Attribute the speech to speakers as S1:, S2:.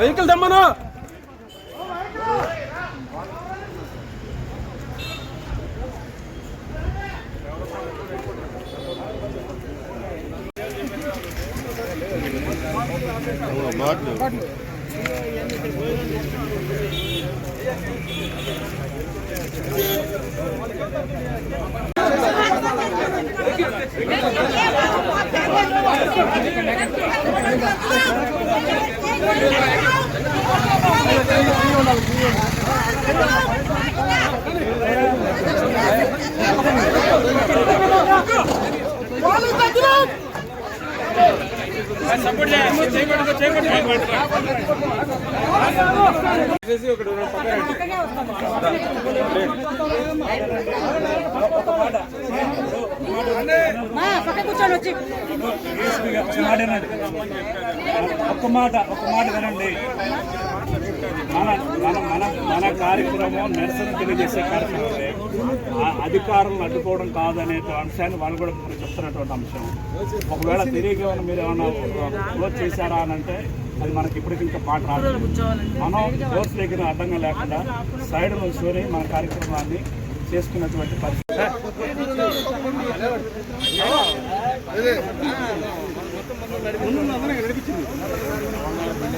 S1: Vehicle
S2: దమ్మను Thank you.
S3: ఒక్క మాట ఒక్క మాట వినండి. మన మన మన మన కార్యక్రమం నిరసన తెలియజేసే కార్యక్రమం ఆ అధికారులను అడ్డుకోవడం కాదనే అంశాన్ని వాళ్ళు కూడా మనకు చెప్తున్నటువంటి అంశం. ఒకవేళ తెలియక మీరు ఏమైనా క్లోజ్ చేశారా అని అంటే అది మనకి ఇప్పటికి ఇంకా పాట రాదు. మనం క్లోజ్ దగ్గర అడ్డంగా లేకుండా సైడ్ నుంచుకొని మన కార్యక్రమాన్ని చేసుకున్నటువంటి పరిస్థితి.